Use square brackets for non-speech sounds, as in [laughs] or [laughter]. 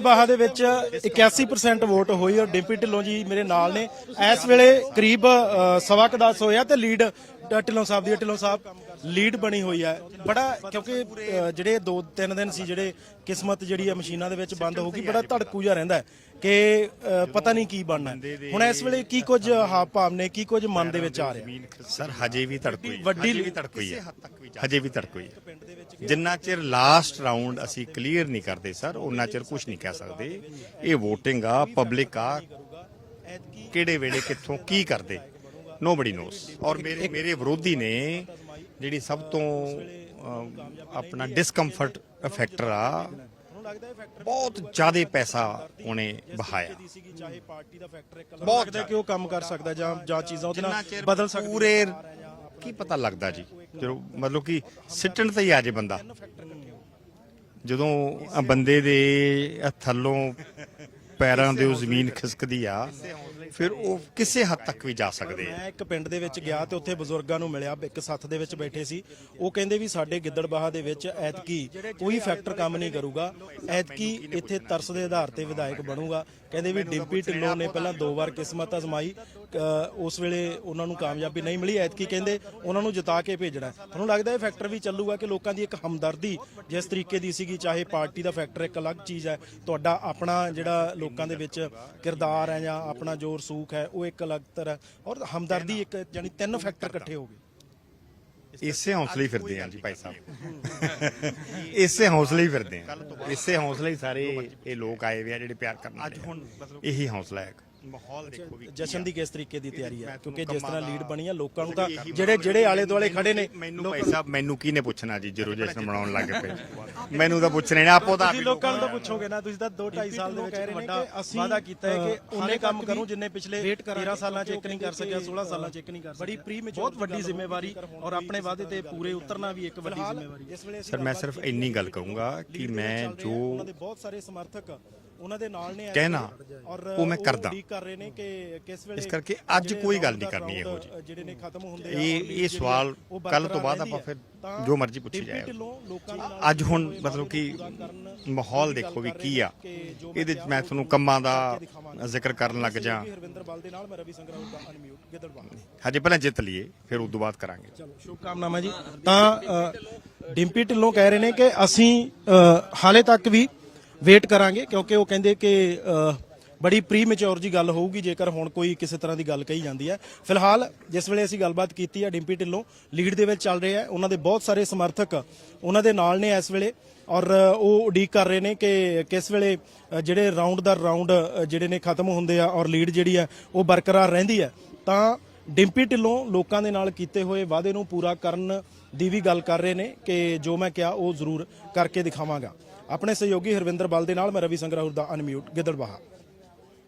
ਬਾਹਾ ਦੇ ਵਿੱਚ 81% ਵੋਟ ਹੋਈ ਔਰ ਡਿੰਪੀ ਢਿੱਲੋਂ ਜੀ ਮੇਰੇ ਨਾਲ ਨੇ। ਇਸ ਵੇਲੇ ਕਰੀਬ ਸਵਾ ਕ ਦਸ ਹੋਇਆ ਤੇ ਲੀਡ ਢਿੱਲੋਂ ਸਾਹਿਬ ਦੀ ਢਿੱਲੋਂ ਸਾਹਿਬ ਲੀਡ ਬਣੀ ਹੋਈ ਹੈ। ਬੜਾ ਕਿਉਂਕਿ ਜਿਹੜੇ 2-3 ਦਿਨ ਸੀ ਜਿਹੜੇ ਕਿਸਮਤ ਜਿਹੜੀ ਹੈ ਮਸ਼ੀਨਾਂ ਦੇ ਵਿੱਚ ਬੰਦ ਹੋ ਗਈ ਬੜਾ ਧੜਕੂ ਜਿਹਾ ਰਹਿੰਦਾ ਹੈ ਕਿ ਪਤਾ ਨਹੀਂ ਕੀ ਬਣਨਾ ਹੈ। ਹੁਣ ਇਸ ਵੇਲੇ ਕੀ ਕੁਝ ਹਾਵ ਭਾਵ ਨੇ ਕੀ ਕੁਝ ਮਨ ਦੇ ਵਿੱਚ ਆ ਰਿਹਾ ਸਰ ਹਜੇ ਵੀ ਧੜਕੋਈ ਵੱਡੀ ਹਜੇ ਵੀ ਧੜਕੋਈ ਹੈ ਹਜੇ ਵੀ ਧੜਕੋਈ ਹੈ। ਜਿੰਨਾ ਚਿਰ ਲਾਸਟ ਰਾਉਂਡ ਅਸੀਂ ਕਲੀਅਰ ਨਹੀਂ ਕਰਦੇ ਸਰ ਉਹਨਾਂ ਚਿਰ ਕੁਝ ਨਹੀਂ ਕਹਿ ਸਕਦੇ। ਇਹ VOTING ਆ ਪਬਲਿਕ ਆ। ਕਿਹੜੇ ਵੇਲੇ ਕਿੱਥੋਂ ਕੀ ਕਰਦੇ? ਨੋਬਡੀ ਨੋਸ ਔਰ ਮੇਰੇ ਮੇਰੇ ਵਿਰੋਧੀ ਨੇ ਜਿਹੜੀ ਸਭ ਤੋਂ ਆਪਣਾ ਡਿਸਕੰਫਰਟ ਫੈਕਟਰ ਆ ਬਹੁਤ ਜ਼ਿਆਦਾ ਪੈਸਾ ਉਹਨੇ ਬਹਾਇਆ ਚਾਹੇ ਪਾਰਟੀ ਦਾ ਫੈਕਟਰ ਇੱਕ ਬਹੁਤ ਲੱਗਦਾ ਕਿ ਉਹ ਕੰਮ ਕਰ ਸਕਦਾ ਜਾਂ ਜਾਂ ਚੀਜ਼ਾਂ ਉਹਦੇ ਨਾਲ ਬਦਲ ਸਕਦੀ ਪੂਰੇ ਕੀ ਪਤਾ ਲੱਗਦਾ ਜੀ ਜਦੋਂ ਮਤਲਬ ਕਿ ਸਿੱਟਣ ਤੇ ਹੀ ਆ ਜੇ ਬੰਦਾ ਜਦੋਂ ਬੰਦੇ ਦੇ ਥੱਲੋਂ ਪੈਰਾਂ ਦੇ ਉਹ ਜ਼ਮੀਨ ਖਿਸਕਦੀ ਆ ਫਿਰ ਉਹ ਕਿਸੇ ਹੱਦ ਤੱਕ ਵੀ ਜਾ ਸਕਦੇ ਆ। ਮੈਂ ਇੱਕ ਪਿੰਡ ਦੇ ਵਿੱਚ ਗਿਆ ਤੇ ਉੱਥੇ ਬਜ਼ੁਰਗਾਂ ਨੂੰ ਮਿਲਿਆ, ਇੱਕ ਸੱਥ ਦੇ ਵਿੱਚ ਬੈਠੇ ਸੀ। ਉਹ ਕਹਿੰਦੇ ਵੀ ਸਾਡੇ ਗਿੱਦੜਬਾਹਾ ਦੇ ਵਿੱਚ ਐਤਕੀ ਕੋਈ ਫੈਕਟਰ ਕੰਮ ਨਹੀਂ ਕਰੂਗਾ। ਐਤਕੀ ਇੱਥੇ ਤਰਸ ਦੇ ਆਧਾਰ ਤੇ ਵਿਧਾਇਕ ਬਣੂਗਾ। ਕਹਿੰਦੇ ਵੀ ਡਿੰਪੀ ਢਿੱਲੋਂ ਨੇ ਪਹਿਲਾਂ ਦੋ ਵਾਰ ਕਿਸਮਤ ਅਜ਼ਮਾਈ। ਉਸ ਵੇਲੇ ਉਹਨਾਂ ਨੂੰ ਕਾਮਯਾਬੀ ਨਹੀਂ ਮਿਲੀ। ਐਤਕੀ ਕਹਿੰਦੇ ਉਹਨਾਂ ਨੂੰ ਜਿਤਾ ਕੇ ਭੇਜਣਾ। ਤੁਹਾਨੂੰ ਲੱਗਦਾ ਇਹ ਫੈਕਟਰ ਵੀ ਚੱਲੂਗਾ ਕਿ ਲੋਕਾਂ ਦੀ ਇੱਕ ਹਮਦਰਦੀ ਜਿਸ ਤਰੀਕੇ ਦੀ ਸੀਗੀ, ਚਾਹੇ ਪਾਰਟੀ ਦਾ ਫੈਕਟਰ ਇੱਕ ਅਲੱਗ ਚੀਜ਼ ਹੈ, ਤੁਹਾਡਾ ਆਪਣਾ ਜਿਹੜਾ ਲੋਕਾਂ ਦੇ ਵਿੱਚ ਕਿਰਦਾਰ ਹੈ ਜਾਂ ਆਪਣਾ ਜੋ ਜੋਰ ਸੂਖ ਹੈ ਉਹ ਇੱਕ ਅਲੱਗ ਤਰ੍ਹਾਂ ਔਰ ਹਮਦਰਦੀ ਇੱਕ ਯਾਨੀ ਤਿੰਨ ਫੈਕਟਰ ਇਕੱਠੇ ਹੋ ਗਏ। [laughs] ਇਸੇ ਹੌਸਲੇ ਹੀ ਫਿਰਦੇ ਆ ਜੀ ਭਾਈ ਸਾਹਿਬ। ਇਸੇ ਹੌਸਲੇ ਹੀ ਫਿਰਦੇ ਆ ਇਸੇ ਹੌਸਲੇ ਹੀ ਸਾਰੇ ਇਹ ਲੋਕ ਆਏ ਵੇ ਆ ਜਿਹੜੇ ਪਿਆਰ ਕਰਨ ਅੱਜ ਹੁਣ ਇਹੀ ਹੌਸਲਾ ਹੈ ਮਾਹੌਲ ਦੇਖੋ ਵੀ ਜਸ਼ਨ ਦੀ ਕਿਸ ਤਰੀਕੇ ਦੀ ਤਿਆਰੀ ਹੈ ਕਿਉਂਕਿ ਜਿਸ ਤਰ੍ਹਾਂ ਲੀਡ ਬਣੀ ਹੈ ਲੋਕਾਂ ਨੂੰ ਤਾਂ ਜਿਹੜੇ ਜਿਹੜੇ ਆਲੇ ਦੁਆਲੇ ਖੜੇ ਨੇ ਮੈਨੂੰ ਭਾਈ ਸਾਹਿਬ ਮੈਨੂੰ ਕੀ ਨੇ ਪੁੱਛਣਾ ਜੀ ਜਦੋਂ ਜਸ਼ਨ ਮਨਾਉਣ ਲੱਗ ਪਏ? ਮੈਨੂੰ ਤਾਂ ਪੁੱਛ ਰਹੇ ਨੇ ਆਪੋ ਦਾ ਤੁਸੀਂ ਲੋਕਾਂ ਨੂੰ ਤਾਂ ਪੁੱਛੋਗੇ ਨਾ ਤੁਸੀਂ ਤਾਂ 2 2.5 ਸਾਲ ਦੇ ਵਿੱਚ ਵੱਡਾ ਵਾਅਦਾ ਕੀਤਾ ਹੈ ਕਿ ਉਹਨੇ ਕੰਮ ਕਰੂੰ ਜਿੰਨੇ ਪਿਛਲੇ 13 ਸਾਲਾਂ 'ਚ ਇੱਕ ਨਹੀਂ ਕਰ ਸਕਿਆ 16 ਸਾਲਾਂ 'ਚ ਇੱਕ ਨਹੀਂ ਕਰ ਸਕਿਆ। ਬੜੀ ਪ੍ਰੀ ਬਹੁਤ ਵੱਡੀ ਜ਼ਿੰਮੇਵਾਰੀ ਔਰ ਆਪਣੇ ਵਾਅਦੇ ਤੇ ਪੂਰੇ ਉਤਰਨਾ ਵੀ ਇੱਕ ਵੱਡੀ ਜ਼ਿੰਮੇਵਾਰੀ ਸਰ ਮੈਂ ਸਿਰਫ ਇੰਨੀ ਗੱਲ ਕਹੂੰਗਾ ਕਿ ਮੈਂ ਜੋ ਉਹਨਾਂ ਦੇ ਬਹੁਤ ਸਾਰੇ ਸਮਰਥਕ ਉਹਨਾਂ ਦੇ ਨਾਲ ਨੇ ਕਹਿਣਾ, ਔਰ ਉਹ ਮੈਂ ਕਰਦਾ। ਉਡੀਕ ਕਰ ਰਹੇ ਨੇ ਕਿ ਕਿਸ ਵੇਲੇ ਇਸ ਕਰਕੇ ਅੱਜ ਕੋਈ ਗੱਲ ਨਹੀਂ ਕਰਨੀ ਇਹੋ ਜੀ ਜਿਹੜੇ ਨੇ ਖਤਮ ਹੁੰਦੇ ਆ ਇਹ ਇਹ ਸਵਾਲ ਕੱਲ ਤੋਂ ਬਾਅਦ ਆਪਾਂ ਫਿਰ। ਜੋ ਮਰਜ਼ੀ ਪੁੱਛੀ ਜਾਏ। ਅੱਜ ਹੁਣ ਮਤਲਬ ਕਿ ਮਾਹੌਲ ਦੇਖੋ ਵੀ ਕੀ ਆ। ਇਹਦੇ ਚ ਮੈਂ ਤੁਹਾਨੂੰ ਕੰਮਾਂ ਦਾ ਜ਼ਿਕਰ ਕਰਨ ਲੱਗ ਜਾ। ਹਰਵਿੰਦਰ ਬਲ ਦੇ ਨਾਲ ਮੈਂ ਰਵੀ ਸੰਗਰਾਹ ਦਾ ਅਨਮਿਊਟ ਗਿੱਦੜਬਾਹਾ ਹਜੇ ਪਹਿਲਾਂ ਜਿੱਤ ਲਈਏ ਫਿਰ ਉਸ ਤੋਂ ਬਾਅਦ ਕਰਾਂਗੇ। ਚਲੋ ਸ਼ੁਭਕਾਮਨਾਵਾਂ ਜੀ। ਤਾਂ ਡਿੰਪੀ ਢਿੱਲੋਂ ਕਹਿ ਰਹੇ ਨੇ ਕਿ ਅਸੀਂ ਹਾਲੇ ਤੱਕ ਵੀ ਵੇਟ ਕਰਾਂਗੇ, ਕਿਉਂਕਿ ਉਹ ਕਹਿੰਦੇ ਕਿ ਬੜੀ ਪ੍ਰੀ ਮੈਚੁਰ ਜੀ ਗੱਲ ਹੋਊਗੀ, ਜੇਕਰ ਹੁਣ ਕੋਈ ਕਿਸੇ ਤਰ੍ਹਾਂ ਦੀ ਗੱਲ ਕਹੀ ਜਾਂਦੀ ਹੈ। ਫਿਲਹਾਲ ਜਿਸ ਵੇਲੇ ਅਸੀਂ ਗੱਲਬਾਤ ਕੀਤੀ ਹੈ, ਡਿੰਪੀ ਢਿੱਲੋਂ ਲੀਡ ਦੇ ਵਿੱਚ ਚੱਲ ਰਹੇ ਹੈ, ਉਹਨਾਂ ਦੇ ਬਹੁਤ ਸਾਰੇ ਸਮਰਥਕ ਉਹਨਾਂ ਦੇ ਨਾਲ ਨੇ ਇਸ ਵੇਲੇ, ਔਰ ਉਹ ਉਡੀਕ ਕਰ ਰਹੇ ਨੇ ਕਿ ਕਿਸ ਵੇਲੇ ਜਿਹੜੇ ਰਾਉਂਡ ਦਰ ਰਾਉਂਡ ਜਿਹੜੇ ਨੇ ਖਤਮ ਹੁੰਦੇ ਆ, ਔਰ ਲੀਡ ਜਿਹੜੀ ਹੈ, ਉਹ ਬਰਕਰਾਰ ਰਹਿੰਦੀ ਹੈ। ਤਾਂ ਡਿੰਪੀ ਢਿੱਲੋਂ ਲੋਕਾਂ ਦੇ ਨਾਲ ਕੀਤੇ ਹੋਏ ਵਾਅਦੇ ਨੂੰ ਪੂਰਾ ਕਰਨ ਦੀ ਵੀ ਗੱਲ ਕਰ ਰਹੇ ਨੇ, ਕਿ ਜੋ ਮੈਂ ਕਿਹਾ ਉਹ ਜ਼ਰੂਰ ਕਰਕੇ ਦਿਖਾਵਾਂਗਾ। ਆਪਣੇ ਸਹਿਯੋਗੀ ਹਰਵਿੰਦਰ ਬਲ ਦੇ ਨਾਲ ਮੈਂ ਰਵੀ ਸੰਗਰਾਹੁਰ ਦਾ ਅਨਮਿਊਟ ਗਿੱਦੜਬਾਹਾ।